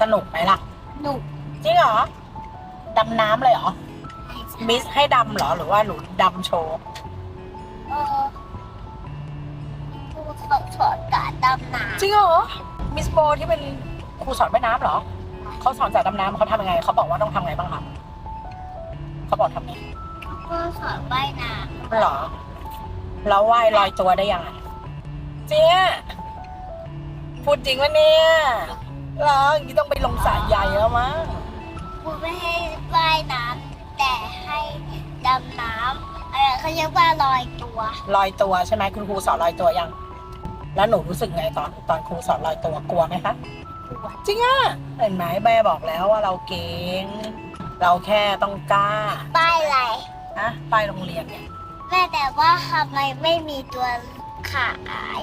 สนุกไหมล่ะ หนุกจริงเหรอ ดำน้ำเลยเหรอ มิสให้ดำเหรอ หรือว่าหนูดำโชว์ เออครูเขาสอนการดำน้จริงเหรอ มิสโบที่เป็นครูสอนว่ายน้ำเหรอ เขาสอนจากดำน้ำเขาทำยังไง เขาบอกว่าต้องทำไงบ้างคะเขาบอกทำไงำครูสอนว่ายน้เหรอ แล้วว่ายลอยตัวได้ยังไงเจ๊พูดจริงวะเนี่ยเห รออย่างนี้ต้องไปลงสระใหญ่แล้วมั้งำครูไม่ให้ว่ายน้ำแต่ให้ดำน้ำอะไรเขาเรียกว่าลอยตัวลอยตัวใช่ไหมคุณครูสอนลอยตัวยัง แล้วหนูรู้สึกไงตอนตอนครูสอนลอยตัวกลัวไหมคะกลัวจริงอะเห็นไหมแม่บอกแล้วว่าเราเก่งเราแค่ต้องกล้าป้ายอะไรนะป้ายโรงเรียนเนี่ยแม่แต่ว่าทำไมไม่มีตัวขาย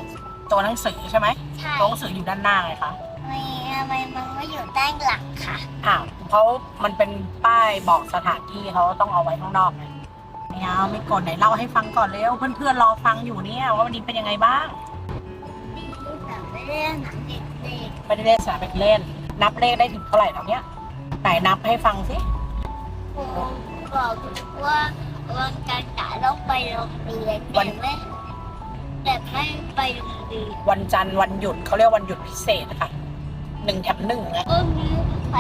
ตัวหนังสือใช่ไหมใช่ตัวหนังสืออยู่ด้านหน้าไงคะ ไม่ทำไมมันไม่อยู่ด้านหลังค่ะ อ้าวเพราะมันเป็นป้ายบอกสถานที่เขาต้องเอาไว้ข้างนอกไงไม่เอาไม่กดไหนเล่าให้ฟังก่อนเร็วเพื่อนๆรอฟังอยู่เนี่ยว่าวันนี้เป็นยังไงบ้างดีแต่ไม่ได้หนังเด็กไม่ได้เล่นสนามเด็กเล่น นับเลขได้ถึงเท่าไหร่แล้วเนี่ยไหนนับให้ฟังสิๆครูบอกว่าวันการจ๋าต้องไปโรงเรียนแต่ไม่แต่ไม่ไปโรงเรียนวันจันทร์วันหยุดเขาเรียกวันหยุดพิเศษค่ะ หนึ่งแถมหนึ่งนะก็มีใคร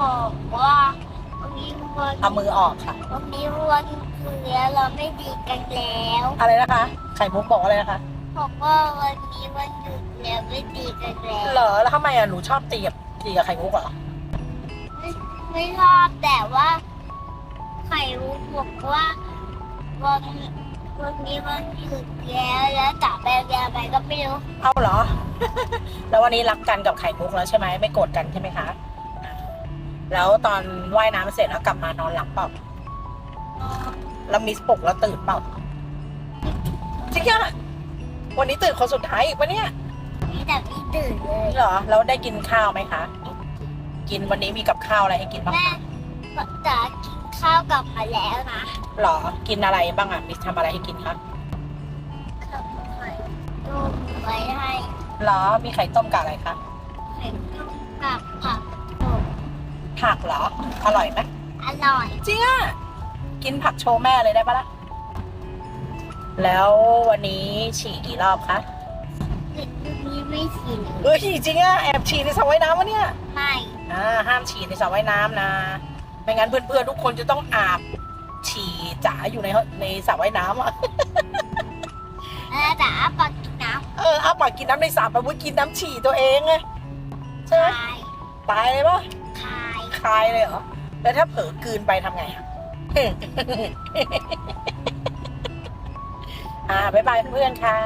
บอกว่าวันนี้วันเอามือออกค่ะ วันนี้วันเรียนเราไม่ดีกันแล้ว อะไรนะคะ ไข่มุกบอกอะไรนะคะบอกว่าวันนี้วันหยุดแล้วไม่ดีกันแล้วเหรอแล้วทำไมอะหนูชอบตีกับตีกับไข่มุกเหรอไม่ชอบแต่ว่า ไข่มุกบอกว่าวัน วันนี้วันหยุดแล้วแล้วจ๋าไปเรียนไปก็ไม่รู้เอาเหรอ แล้ววันนี้รักกันกับไข่มุกแล้วใช่ไหมไม่โกรธกันใช่ไหมคะอ่าแล้วตอนว่ายน้ำเสร็จแล้วกลับมานอนหลับเปล่าแล้วมิสปลุกแล้วตื่นเปล่าจริงอะวันนี้ตื่นคนสุดท้ายอีกปะเนี่ยนี่แต่ไม่ตื่นเลยเหรอแล้วได้กินข้าวไหมคะ กินวันนี้มีกับข้าวอะไรให้กินบ้างแม่คะ จ๋ากินข้าวกลับมาแล้วนะเหรอ กินอะไรบ้างอะมิสทำอะไรให้กินคะข้าวไข่ต้มไว้ให้เหรอ มีไข่ต้มกับอะไรคะไข่ต้มกับผักสดผักเหรอ อร่อยไหมอร่อยจริงอะกินผักโชว์แม่เลยได้ปะล่ะ แล้ววันนี้ฉี่กี่รอบคะวันนี้ไม่ฉี่เลยเออฉี่จริงอะแอบฉี่ในสระว่ายน้ำวะเนี่ย ไม่ อ่าห้ามฉี่ในสระว่ายน้ำนะ ไม่งั้นเพื่อนๆทุกคนจะต้องอาบฉี่ จ๋าอยู่ในในสระว่ายน้ำอะแล้วจ๋าปากกินน้เอออาปากกินน้ำในสระไปวุ้ยกินน้ำฉี่ตัวเองไงำใช่ไหมคายตายเลยปะคายคายเลยเหรอ แล้วถ้าเผลอกลืนไปทำไงอะ อ่าบ๊ายบายเพื่อนๆค่ะ